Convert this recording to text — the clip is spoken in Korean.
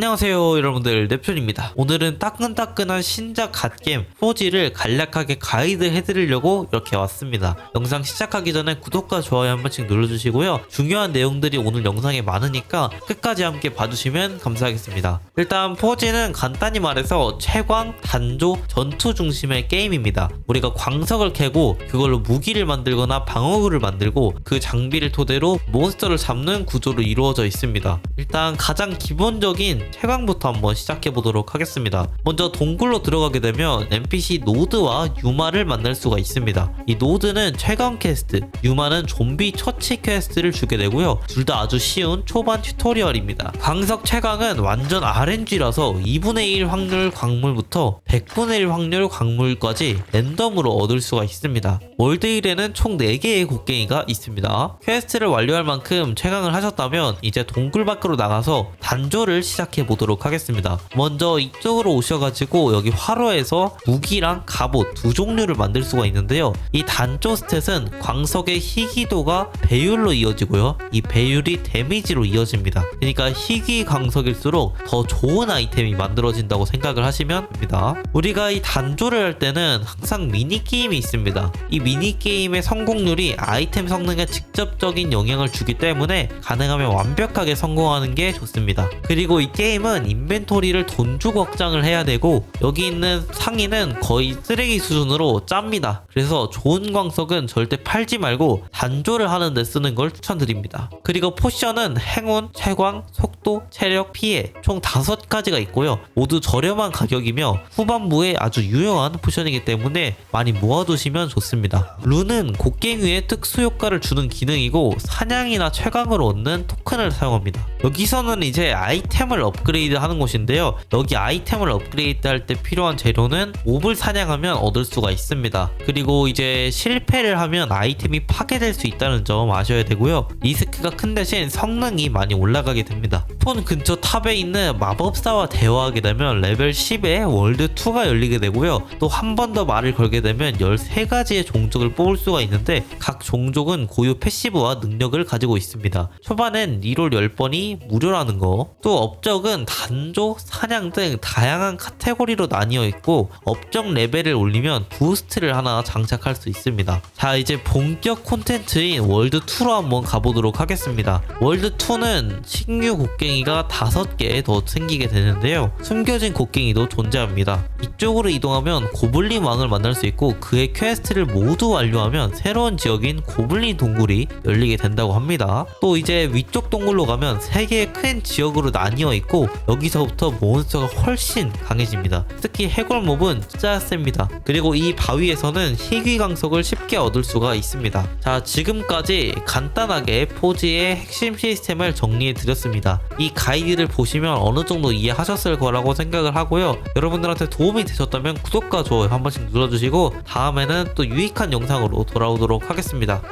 안녕하세요 여러분들. 넵촌입니다. 오늘은 따끈따끈한 신작 갓게임 4G를 간략하게 가이드 해드리려고 이렇게 왔습니다. 영상 시작하기 전에 구독과 좋아요 한 번씩 눌러주시고요. 중요한 내용들이 오늘 영상에 많으니까 끝까지 함께 봐주시면 감사하겠습니다. 일단 4G는 간단히 말해서 채광, 단조, 전투 중심의 게임입니다. 우리가 광석을 캐고 그걸로 무기를 만들거나 방어구를 만들고 그 장비를 토대로 몬스터를 잡는 구조로 이루어져 있습니다. 일단 가장 기본적인 채광부터 한번 시작해 보도록 하겠습니다. 먼저 동굴로 들어가게 되면 NPC 노드와 유마를 만날 수가 있습니다. 이 노드는 채광 퀘스트, 유마는 좀비 처치 퀘스트를 주게 되고요. 둘 다 아주 쉬운 초반 튜토리얼입니다. 광석 채광은 완전 RNG라서 2분의 1 확률 광물부터 100분의 1 확률 광물까지 랜덤으로 얻을 수가 있습니다. 월드 1에는 총 4개의 곡괭이가 있습니다. 퀘스트를 완료할 만큼 채광을 하셨다면 이제 동굴 밖으로 나가서 단조를 시작해 보도록 하겠습니다. 먼저 이쪽으로 오셔가지고 여기 화로에서 무기랑 갑옷 두 종류를 만들 수가 있는데요. 이 단조 스탯은 광석의 희귀도가 배율로 이어지고요. 이 배율이 데미지로 이어집니다. 그러니까 희귀 광석일수록 더 좋은 아이템이 만들어진다고 생각을 하시면 됩니다. 우리가 이 단조를 할 때는 항상 미니게임이 있습니다. 이 미니게임의 성공률이 아이템 성능에 직접적인 영향을 주기 때문에 가능하면 완벽하게 성공하는 게 좋습니다. 그리고 이 게임은 인벤토리를 돈 주고 확장을 해야 되고 여기 있는 상인은 거의 쓰레기 수준으로 짭니다. 그래서 좋은 광석은 절대 팔지 말고 단조를 하는 데 쓰는 걸 추천드립니다. 그리고 포션은 행운, 채광, 속도, 체력, 피해 총 다섯 가지가 있고요. 모두 저렴한 가격이며 후반부에 아주 유용한 포션이기 때문에 많이 모아두시면 좋습니다. 룬은 곡괭이에 특수 효과를 주는 기능이고 사냥이나 채광을 얻는 토큰을 사용합니다. 여기서는 이제 아이템을 업그레이드 하는 곳인데요. 여기 아이템을 업그레이드 할 때 필요한 재료는 몹을 사냥하면 얻을 수가 있습니다. 그리고 이제 실패를 하면 아이템이 파괴될 수 있다는 점 아셔야 되고요. 리스크가 큰 대신 성능이 많이 올라가게 됩니다. 폰 근처 탑에 있는 마법사와 대화하게 되면 레벨 10에 월드 2가 열리게 되고요. 또 한 번 더 말을 걸게 되면 13가지의 종족을 뽑을 수가 있는데 각 종족은 고유 패시브와 능력을 가지고 있습니다. 초반엔 리롤 10번이 무료라는 거. 또 업적 은 단조, 사냥 등 다양한 카테고리로 나뉘어 있고 업적 레벨을 올리면 부스트를 하나 장착할 수 있습니다. 자 이제 본격 콘텐츠인 월드 2로 한번 가보도록 하겠습니다. 월드 2는 신규 곡괭이가 5개 더 생기게 되는데요. 숨겨진 곡괭이도 존재합니다. 이쪽으로 이동하면 고블린 왕을 만날 수 있고 그의 퀘스트를 모두 완료하면 새로운 지역인 고블린 동굴이 열리게 된다고 합니다. 또 이제 위쪽 동굴로 가면 3개의 큰 지역으로 나뉘어 있고 여기서부터 몬스터가 훨씬 강해집니다. 특히 해골 몹은 진짜 셉니다. 그리고 이 바위에서는 희귀 강석을 쉽게 얻을 수가 있습니다. 자, 지금까지 간단하게 포지의 핵심 시스템을 정리해 드렸습니다. 이 가이드를 보시면 어느 정도 이해하셨을 거라고 생각을 하고요. 여러분들한테 도움이 되셨다면 구독과 좋아요 한 번씩 눌러주시고 다음에는 또 유익한 영상으로 돌아오도록 하겠습니다.